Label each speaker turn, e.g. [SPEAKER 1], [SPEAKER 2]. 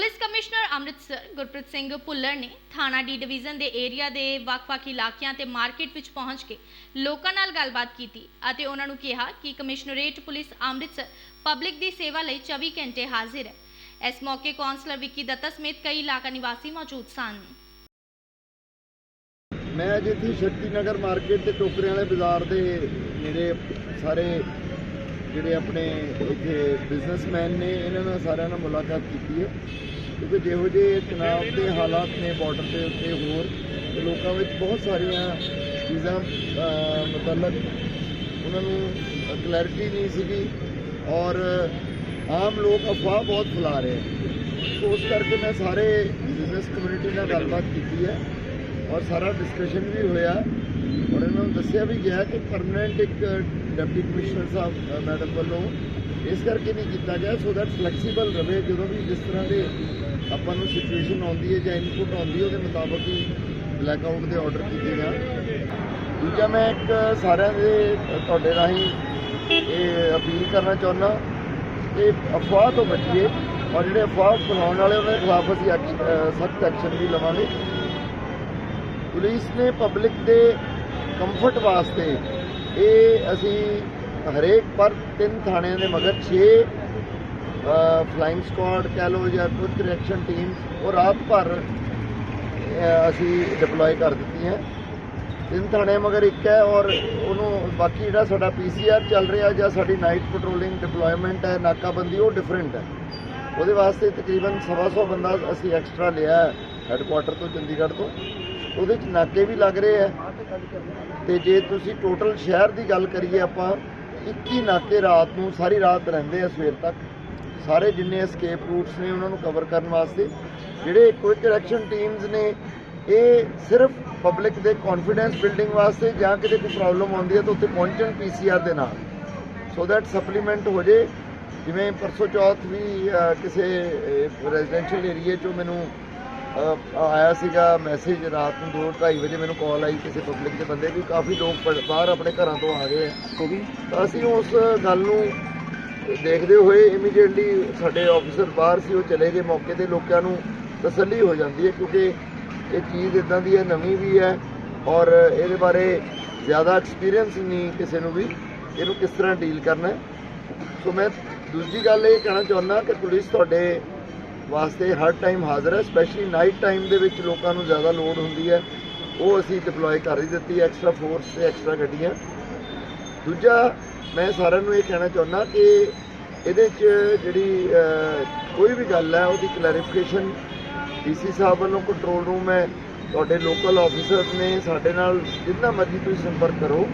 [SPEAKER 1] Police commissioner Amritsar Gurpreet Singh Bhullar ਨੇ ਥਾਣਾ D division ਦੇ ਏਰੀਆ ਦੇ ਵੱਖ-ਵੱਖ ਇਲਾਕਿਆਂ ਤੇ ਮਾਰਕੀਟ ਵਿੱਚ ਪਹੁੰਚ ਕੇ ਲੋਕਾਂ ਨਾਲ ਗੱਲਬਾਤ ਕੀਤੀ ਅਤੇ ਉਹਨਾਂ ਨੂੰ ਕਿਹਾ ਕਿ ਕਮਿਸ਼ਨਰੇਟ ਪੁਲਿਸ ਅੰਮ੍ਰਿਤਸਰ ਪਬਲਿਕ ਦੀ ਸੇਵਾ ਲਈ 24 ਘੰਟੇ ਹਾਜ਼ਰ ਹੈ। ਇਸ ਮੌਕੇ ਕੌਂਸਲਰ ਵਿੱਕੀ ਦੱਤਾ ਸਮੇਤ ਕਈ ਇਲਾਕਾ ਨਿਵਾਸੀ ਮੌਜੂਦ ਸਨ।
[SPEAKER 2] ਮੈਂ ਅੱਜ ਇੱਥੇ ਸ਼ਕਤੀ ਨਗਰ ਮਾਰਕੀਟ ਤੇ ਟੋਕਰੇ ਵਾਲੇ ਬਾਜ਼ਾਰ ਦੇ ਨੇੜੇ ਸਾਰੇ ਜਿਹੜੇ ਆਪਣੇ ਇੱਥੇ ਬਿਜ਼ਨਸਮੈਨ ਨੇ ਇਹਨਾਂ ਨਾਲ ਸਾਰਿਆਂ ਨਾਲ ਮੁਲਾਕਾਤ ਕੀਤੀ ਹੈ। ਕਿਉਂਕਿ ਜਿਹੋ ਜਿਹੇ ਤਣਾਅ ਦੇ ਹਾਲਾਤ ਨੇ ਬਾਰਡਰ ਦੇ ਉੱਤੇ ਹੋਰ ਤੇ ਲੋਕਾਂ ਵਿੱਚ ਬਹੁਤ ਸਾਰੀਆਂ ਚੀਜ਼ਾਂ ਅਹ, ਮਤਲਬ ਉਹਨਾਂ ਨੂੰ ਕਲੈਰਿਟੀ ਨਹੀਂ ਸੀਗੀ ਔਰ ਆਮ ਲੋਕ ਅਫਵਾਹ ਬਹੁਤ ਫੈਲਾ ਰਹੇ ਹੈ ਸੋ ਉਸ ਕਰਕੇ ਮੈਂ ਸਾਰੇ ਬਿਜ਼ਨਸ ਕਮਿਊਨਿਟੀ ਨਾਲ ਗੱਲਬਾਤ ਕੀਤੀ ਹੈ ਔਰ ਸਾਰਾ ਡਿਸਕਸ਼ਨ ਵੀ ਹੋਇਆ। ਔਰ ਇਹਨਾਂ ਨੂੰ ਦੱਸਿਆ ਵੀ ਗਿਆ ਕਿ ਪਰਮਨੈਂਟ ਇੱਕ ਡਿਪਟੀ ਕਮਿਸ਼ਨਰ ਸਾਹਿਬ ਮੈਡਮ ਵੱਲੋਂ ਇਸ ਕਰਕੇ ਨਹੀਂ ਕੀਤਾ ਗਿਆ ਸੋ ਦੈਟ ਫਲੈਕਸੀਬਲ ਰਵੇ ਜਦੋਂ ਵੀ ਜਿਸ ਤਰ੍ਹਾਂ ਦੇ ਆਪਾਂ ਨੂੰ ਸਿਚੁਏਸ਼ਨ ਆਉਂਦੀ ਹੈ ਜਾਂ ਇਨਪੁਟ ਆਉਂਦੀ ਹੈ, ਉਹਦੇ ਮੁਤਾਬਕ ਹੀ ਬਲੈਕ ਆਊਟ ਦੇ ਆਰਡਰ ਕੀਤੇ ਜਾਣ। ਦੂਜਾ ਮੈਂ ਇੱਕ ਸਾਰਿਆਂ ਦੇ ਤੁਹਾਡੇ ਰਾਹੀਂ ਇਹ ਅਪੀਲ ਕਰਨਾ ਚਾਹੁੰਦਾ, ਕਿ ਅਫਵਾਹ ਤੋਂ ਬਚੀਏ ਔਰ ਜਿਹੜੇ ਅਫਵਾਹ ਫੈਲਾਉਣ ਵਾਲੇ ਉਹਨਾਂ ਦੇ ਖਿਲਾਫ ਅਸੀਂ ਸਖਤ ਐਕਸ਼ਨ ਵੀ ਲਵਾਂਗੇ। ਪੁਲਿਸ ਨੇ ਪਬਲਿਕ ਦੇ ਕੰਫਰਟ ਵਾਸਤੇ ਇਹ ਅਸੀਂ ਹਰੇਕ ਪਰ ਤਿੰਨ ਥਾਣਿਆਂ ਦੇ ਮਗਰ 6 ਫਲਾਈਂਗ ਸਕੁਆਡ ਕਹਿ ਲਓ ਜਾਂ ਕੁਝ ਰਿਐਕਸ਼ਨ ਟੀਮਸ ਉਹ ਰਾਤ ਭਰ ਅਸੀਂ ਡਿਪਲੋਏ ਕਰ ਦਿੱਤੀਆਂ। ਤਿੰਨ ਥਾਣੇ ਮਗਰ ਇੱਕ ਹੈ ਔਰ ਉਹਨੂੰ ਬਾਕੀ ਜਿਹੜਾ ਸਾਡਾ ਪੀਸੀਆਰ ਚੱਲ ਰਿਹਾ ਜਾਂ ਸਾਡੀ ਨਾਈਟ ਪੈਟਰੋਲਿੰਗ ਡਿਪਲੋਇਮੈਂਟ ਹੈ, ਨਾਕਾਬੰਦੀ, ਉਹ ਡਿਫਰੈਂਟ ਹੈ। ਉਹਦੇ ਵਾਸਤੇ ਤਕਰੀਬਨ ਸਵਾ ਸੌ ਬੰਦਾ ਅਸੀਂ ਐਕਸਟਰਾ ਲਿਆ ਹੈੱਡਕੁਆਟਰ ਤੋਂ ਚੰਡੀਗੜ੍ਹ ਤੋਂ। ਉਹਦੇ ਚ ਨਾਕੇ ਵੀ ਲੱਗ ਰਹੇ ਹੈ। ਤੇ ਜੇ ਤੁਸੀਂ ਟੋਟਲ ਸ਼ਹਿਰ ਦੀ ਗੱਲ ਕਰੀਏ ਆਪਾਂ 21 ਨਾਕੇ ਰਾਤ ਨੂੰ ਸਾਰੀ ਰਾਤ ਰਹਿੰਦੇ ਆ ਸਵੇਰ ਤੱਕ। ਸਾਰੇ ਜਿੰਨੇ ਐਸਕੇਪ ਰੂਟਸ ਨੇ ਉਹਨਾਂ ਨੂੰ ਕਵਰ ਕਰਨ ਵਾਸਤੇ। ਜਿਹੜੇ ਕੁਇਕ ਐਕਸ਼ਨ ਟੀਮਸ ਨੇ, ਇਹ ਸਿਰਫ ਪਬਲਿਕ ਦੇ ਕੌਨਫੀਡੈਂਸ ਬਿਲਡਿੰਗ ਵਾਸਤੇ ਜਾਂ ਕਿਤੇ ਕੋਈ ਪ੍ਰੋਬਲਮ ਆਉਂਦੀ ਹੈ ਤਾਂ ਉੱਥੇ ਪਹੁੰਚਣ ਪੀਸੀਆਰ ਦੇ ਨਾਲ। ਸੋ ਦੈਟ ਸਪਲੀਮੈਂਟ ਹੋ ਜੇ। ਜਿਵੇਂ ਪਰਸੋਂ ਚੌਥ ਵੀ ਕਿਸੇ ਰੈਜ਼ੀਡੈਂਸ਼ੀਅਲ ਏਰੀਆ ਚੋਂ ਮੈਨੂੰ ਆਇਆ ਸੀਗਾ ਮੈਸੇਜ ਰਾਤ ਨੂੰ 2:30 ਵਜੇ ਮੈਨੂੰ ਕਾਲ ਆਈ ਕਿਸੇ ਪਬਲਿਕ ਦੇ ਬੰਦੇ ਵੀ ਕਾਫੀ ਲੋਕ ਬਾਹਰ ਆਪਣੇ ਘਰਾਂ ਤੋਂ ਆ ਗਏ ਆ। ਤਾਂ ਅਸੀਂ ਉਸ ਗੱਲ ਨੂੰ ਦੇਖਦੇ ਹੋਏ ਇਮੀਡੀਏਟਲੀ ਸਾਡੇ ਆਫੀਸਰ ਬਾਹਰ ਸੀ ਉਹ ਚਲੇ ਗਏ। ਮੌਕੇ ਤੇ ਲੋਕਾਂ ਨੂੰ ਤਸੱਲੀ ਹੋ ਜਾਂਦੀ ਹੈ ਕਿਉਂਕਿ ਇਹ ਚੀਜ਼ ਇਦਾਂ ਦੀ ਹੈ ਨਵੀਂ ਵੀ ਹੈ ਔਰ ਇਹਦੇ ਬਾਰੇ ਜ਼ਿਆਦਾ ਐਕਸਪੀਰੀਅੰਸ ਨਹੀਂ ਕਿਸੇ ਨੂੰ ਵੀ। ਇਹਨੂੰ ਕਿਸ ਤਰ੍ਹਾਂ ਡੀਲ ਕਰਨਾ ਸੋ ਮੈਂ ਦੂਜੀ ਗੱਲ ਇਹ ਕਹਿਣਾ ਚਾਹੁੰਦਾ ਕਿ ਪੁਲਿਸ ਤੁਹਾਡੇ ਵਾਸਤੇ ਹਰ ਟਾਈਮ ਹਾਜ਼ਰ ਹੈ ਸਪੈਸ਼ਲੀ ਨਾਈਟ ਟਾਈਮ ਦੇ ਵਿੱਚ ਲੋਕਾਂ ਨੂੰ ਜ਼ਿਆਦਾ ਲੋਡ ਹੁੰਦੀ ਹੈ। ਉਹ ਅਸੀਂ ਡਿਪਲੋਏ ਕਰ ਹੀ ਦਿੱਤੀ ਐਕਸਟਰਾ ਫੋਰਸ ਤੇ ਐਕਸਟਰਾ ਗੱਡੀਆਂ। ਦੂਜਾ, ਮੈਂ ਸਾਰਿਆਂ ਨੂੰ ਇਹ ਕਹਿਣਾ ਚਾਹੁੰਦਾ ਕਿ ਇਹਦੇ 'ਚ ਜਿਹੜੀ ਕੋਈ ਵੀ ਗੱਲ ਹੈ, ਉਹਦੀ ਕਲੈਰੀਫਿਕੇਸ਼ਨ ਡੀਸੀ ਸਾਹਿਬ ਵੱਲੋਂ ਕੰਟਰੋਲ ਰੂਮ ਹੈ। ਤੁਹਾਡੇ ਲੋਕਲ ਆਫੀਸਰ ਨੇ ਸਾਡੇ ਨਾਲ ਜਿੰਨਾ ਮਰਜ਼ੀ ਤੁਸੀਂ ਸੰਪਰਕ ਕਰੋ।